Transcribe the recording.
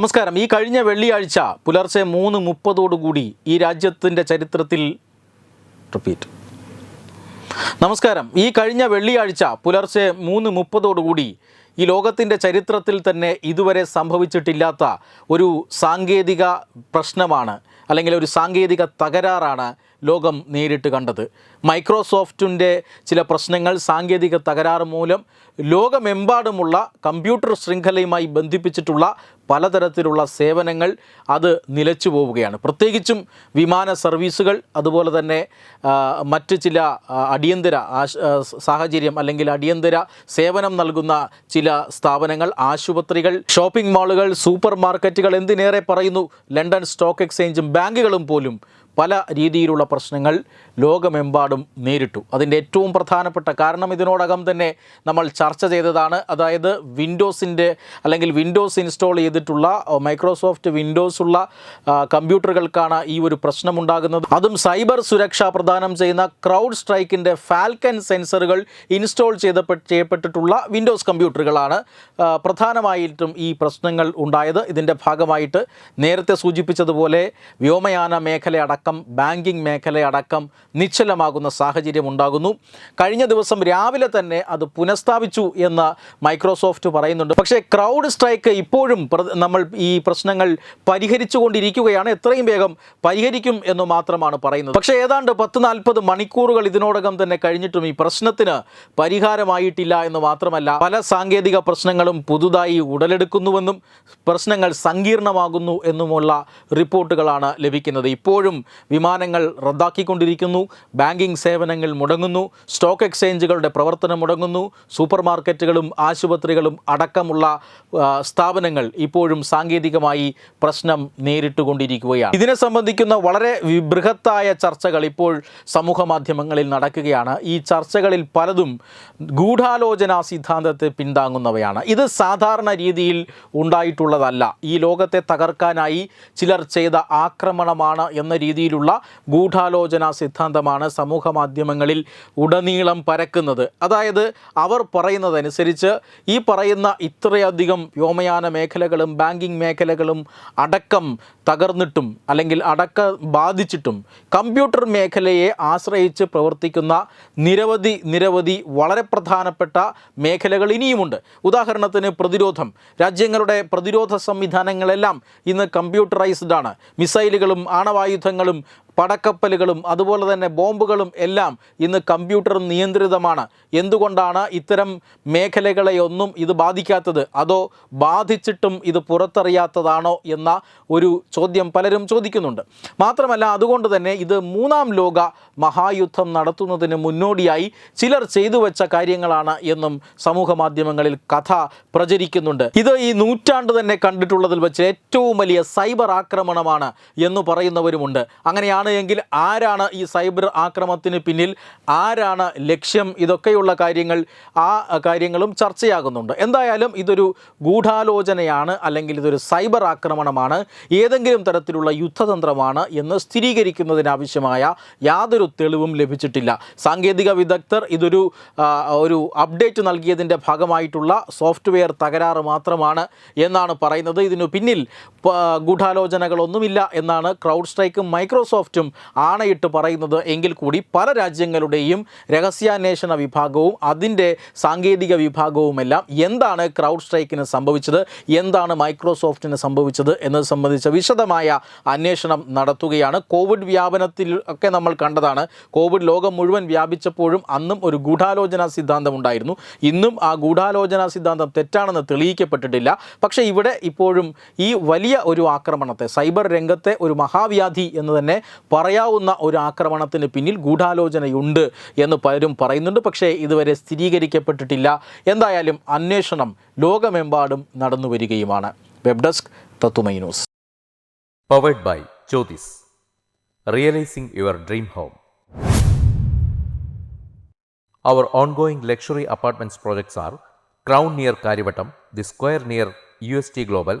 നമസ്കാരം. ഈ കഴിഞ്ഞ വെള്ളിയാഴ്ച പുലർച്ചെ മൂന്ന് മുപ്പതോടുകൂടി ഈ രാജ്യത്തിന്റെ ചരിത്രത്തിൽ റിപ്പീറ്റ് നമസ്കാരം. ഈ കഴിഞ്ഞ വെള്ളിയാഴ്ച പുലർച്ചെ മൂന്ന് മുപ്പതോടുകൂടി ഈ ലോകത്തിന്റെ ചരിത്രത്തിൽ തന്നെ ഇതുവരെ സംഭവിച്ചിട്ടില്ലാത്ത ഒരു സാങ്കേതിക പ്രശ്നമാണ് അല്ലെങ്കിൽ ഒരു സാങ്കേതിക തകരാറാണ് ലോകം നേരിട്ട് കണ്ടത്. മൈക്രോസോഫ്റ്റിന്റെ ചില പ്രശ്നങ്ങൾ സാങ്കേതിക തകരാറ് മൂലം ലോകമെമ്പാടുമുള്ള കമ്പ്യൂട്ടർ ശൃംഖലയുമായി ബന്ധിപ്പിച്ചിട്ടുള്ള പലതരത്തിലുള്ള സേവനങ്ങൾ അത് നിലച്ചു പോവുകയാണ്. പ്രത്യേകിച്ചും വിമാന സർവീസുകൾ അതുപോലെ തന്നെ മറ്റ് ചില അടിയന്തര സാഹചര്യം അല്ലെങ്കിൽ അടിയന്തര സേവനം നൽകുന്ന ചില സ്ഥാപനങ്ങൾ ആശുപത്രികൾ ഷോപ്പിംഗ് മാളുകൾ സൂപ്പർ മാർക്കറ്റുകൾ എന്തിനേറെ പറയുന്നു ലണ്ടൻ സ്റ്റോക്ക് എക്സ്ചേഞ്ചും ബാങ്കുകളും പോലും പല രീതിയിലുള്ള പ്രശ്നങ്ങൾ ലോകമെമ്പാടും നേരിട്ടു. അതിന്റെ ഏറ്റവും പ്രധാനപ്പെട്ട കാരണം ഇതിനോടകം തന്നെ നമ്മൾ ചർച്ച ചെയ്തതാണ്. അതായത് വിൻഡോസിന്റെ അല്ലെങ്കിൽ വിൻഡോസ് ഇൻസ്റ്റാൾ ചെയ്തിട്ടുള്ള മൈക്രോസോഫ്റ്റ് വിൻഡോസ് ഉള്ള കമ്പ്യൂട്ടറുകൾക്കാണ് ഈ ഒരു പ്രശ്നമുണ്ടാകുന്നത്. അതും സൈബർ സുരക്ഷ പ്രദാനം ചെയ്യുന്ന ക്രൗഡ് സ്ട്രൈക്കിന്റെ ഫാൽക്കൻ സെൻസറുകൾ ഇൻസ്റ്റാൾ ചെയ്ത ചെയ്യപ്പെട്ടിട്ടുള്ള വിൻഡോസ് കമ്പ്യൂട്ടറുകളാണ് പ്രധാനമായിട്ടും ഈ പ്രശ്നങ്ങൾ ഉണ്ടായത്. ഇതിന്റെ ഭാഗമായിട്ട് നേരത്തെ സൂചിപ്പിച്ചതുപോലെ വ്യോമയാന മേഖലയടക്കം ബാങ്കിംഗ് മേഖലയടക്കം നിശ്ചലമാകുന്ന സാഹചര്യം ഉണ്ടാകുന്നു. കഴിഞ്ഞ ദിവസം രാവിലെ തന്നെ അത് പുനഃസ്ഥാപിച്ചു എന്ന് മൈക്രോസോഫ്റ്റ് പറയുന്നുണ്ട്. പക്ഷേ ക്രൗഡ് സ്ട്രൈക്ക് ഇപ്പോഴും നമ്മൾ ഈ പ്രശ്നങ്ങൾ പരിഹരിച്ചുകൊണ്ടിരിക്കുകയാണ്. എത്രയും വേഗം പരിഹരിക്കും എന്ന് മാത്രമാണ് പറയുന്നത്. പക്ഷേ ഏതാണ്ട് പത്ത് നാൽപ്പത് മണിക്കൂറുകൾ ഇതിനോടകം തന്നെ കഴിഞ്ഞിട്ടും ഈ പ്രശ്നത്തിന് പരിഹാരമായിട്ടില്ല എന്ന് മാത്രമല്ല പല സാങ്കേതിക പ്രശ്നങ്ങളും പുതുതായി ഉടലെടുക്കുന്നുവെന്നും പ്രശ്നങ്ങൾ സങ്കീർണമാകുന്നു എന്നുമുള്ള റിപ്പോർട്ടുകളാണ് ലഭിക്കുന്നത്. ഇപ്പോഴും വിമാനങ്ങൾ റദ്ദാക്കിക്കൊണ്ടിരിക്കുന്നു ബാങ്കിംഗ് സേവനങ്ങൾ മുടങ്ങുന്നു സ്റ്റോക്ക് എക്സ്ചേഞ്ചുകളുടെ പ്രവർത്തനം മുടങ്ങുന്നു സൂപ്പർ മാർക്കറ്റുകളും ആശുപത്രികളും അടക്കമുള്ള സ്ഥാപനങ്ങൾ ഇപ്പോഴും സാങ്കേതികമായി പ്രശ്നം നേരിട്ടുകൊണ്ടിരിക്കുകയാണ്. ഇതിനെ സംബന്ധിക്കുന്ന വളരെ ബൃഹത്തായ ചർച്ചകൾ ഇപ്പോൾ സമൂഹ മാധ്യമങ്ങളിൽ നടക്കുകയാണ്. ഈ ചർച്ചകളിൽ പലതും ഗൂഢാലോചന സിദ്ധാന്തത്തെ പിന്താങ്ങുന്നവയാണ്. ഇത് സാധാരണ രീതിയിൽ ഉണ്ടായിട്ടുള്ളതല്ല. ഈ ലോകത്തെ തകർക്കാനായി ചിലർ ചെയ്ത ആക്രമണമാണ് എന്ന രീതിയിലുള്ള ഗൂഢാലോചന സിദ്ധാന്തമാണ് സമൂഹ മാധ്യമങ്ങളിൽ ഉടനീളം പരക്കുന്നത്. അതായത് അവർ പറയുന്നതനുസരിച്ച് ഈ പറയുന്ന ഇത്രയധികം വ്യോമയാന മേഖലകളും ബാങ്കിങ് മേഖലകളും അടക്കം തകർന്നിട്ടും അല്ലെങ്കിൽ അടക്ക ബാധിച്ചിട്ടും കമ്പ്യൂട്ടർ മേഖലയെ ആശ്രയിച്ച് പ്രവർത്തിക്കുന്ന നിരവധി നിരവധി വളരെ പ്രധാനപ്പെട്ട മേഖലകൾ ഇനിയുമുണ്ട്. ഉദാഹരണത്തിന് പ്രതിരോധം. രാജ്യങ്ങളുടെ പ്രതിരോധ സംവിധാനങ്ങളെല്ലാം ഇന്ന് കമ്പ്യൂട്ടറൈസ്ഡ് ആണ്. മിസൈലുകളും ആണവായുധങ്ങളും പടക്കപ്പലുകളും അതുപോലെ തന്നെ ബോംബുകളും എല്ലാം ഇന്ന് കമ്പ്യൂട്ടർ നിയന്ത്രിതമാണ്. എന്തുകൊണ്ടാണ് ഇത്തരം മേഖലകളെയൊന്നും ഇത് ബാധിക്കാത്തത്? അതോ ബാധിച്ചിട്ടും ഇത് പുറത്തറിയാത്തതാണോ എന്ന ഒരു ചോദ്യം പലരും ചോദിക്കുന്നുണ്ട്. മാത്രമല്ല അതുകൊണ്ട് തന്നെ ഇത് മൂന്നാം ലോക മഹായുദ്ധം നടത്തുന്നതിന് മുന്നോടിയായി ചിലർ ചെയ്തു വെച്ച കാര്യങ്ങളാണ് എന്നും സമൂഹ മാധ്യമങ്ങളിൽ കഥ പ്രചരിക്കുന്നുണ്ട്. ഇത് ഈ നൂറ്റാണ്ട് തന്നെ കണ്ടിട്ടുള്ളതിൽ വെച്ച് ഏറ്റവും വലിയ സൈബർ ആക്രമണമാണ് എന്ന് പറയുന്നവരുമുണ്ട്. അങ്ങനെയാണ് എങ്കിൽ ആരാണ് ഈ സൈബർ ആക്രമണത്തിന് പിന്നിൽ? ആരാണ് ലക്ഷ്യം? ഇതൊക്കെയുള്ള കാര്യങ്ങൾ ആ കാര്യങ്ങളും ചർച്ചയാകുന്നുണ്ട്. എന്തായാലും ഇതൊരു ഗൂഢാലോചനയാണ് അല്ലെങ്കിൽ ഇതൊരു സൈബർ ആക്രമണമാണ്. ഏതെങ്കിലും തരത്തിലുള്ള യുദ്ധതന്ത്രമാണ് എന്ന് സ്ഥിരീകരിക്കുന്നതിനാവശ്യമായ യാതൊരു തെളിവും ലഭിച്ചിട്ടില്ല. സാങ്കേതിക വിദഗ്ധർ ഇതൊരു ഒരു അപ്ഡേറ്റ് നൽകിയതിന്റെ ഭാഗമായിട്ടുള്ള സോഫ്റ്റ്വെയർ തകരാറ് മാത്രമാണ് എന്നാണ് പറയുന്നത്. ഇതിനു പിന്നിൽ ഗൂഢാലോചനകളൊന്നുമില്ല എന്നാണ് ക്രൗഡ് സ്ട്രൈക്കും മൈക്രോസോഫ്റ്റും ആണയിട്ട് പറയുന്നത് എങ്കിൽ കൂടി പല രാജ്യങ്ങളുടെയും രഹസ്യാന്വേഷണ വിഭാഗവും അതിന്റെ സാങ്കേതിക വിഭാഗവുമെല്ലാം എന്താണ് ക്രൗഡ് സ്ട്രൈക്കിന് സംഭവിച്ചത്? എന്താണ് മൈക്രോസോഫ്റ്റിന് സംഭവിച്ചത്? എന്നത് സംബന്ധിച്ച വിശദമായ അന്വേഷണം നടത്തുകയാണ്. കോവിഡ് വ്യാപനത്തിൽ ഒക്കെ നമ്മൾ കണ്ടതാണ്. കോവിഡ് ലോകം മുഴുവൻ വ്യാപിച്ചപ്പോഴും അന്നും ഒരു ഗൂഢാലോചന സിദ്ധാന്തം ഉണ്ടായിരുന്നു. ഇന്നും ആ ഗൂഢാലോചന സിദ്ധാന്തം തെറ്റാണെന്ന് തെളിയിക്കപ്പെട്ടിട്ടില്ല. പക്ഷേ ഇവിടെ ഇപ്പോഴും ഈ വലിയ ഒരു ആക്രമണത്തെ സൈബർ രംഗത്തെ ഒരു മഹാവ്യാധി എന്ന് തന്നെ പറയാവുന്ന ഒരു ആക്രമണത്തിന് പിന്നിൽ ഗൂഢാലോചനയുണ്ട് എന്ന് പലരും പറയുന്നുണ്ട്. പക്ഷേ ഇതുവരെ സ്ഥിരീകരിക്കപ്പെട്ടിട്ടില്ല. എന്തായാലും അന്വേഷണം ലോകമെമ്പാടും നടന്നു വരികയുമാണ്. വെബ് ഡെസ്ക് തത്തുമൈ news. Powered by Chothys realising your dream home our ongoing luxury apartments projects are crown near Kariavattom the square near U S T global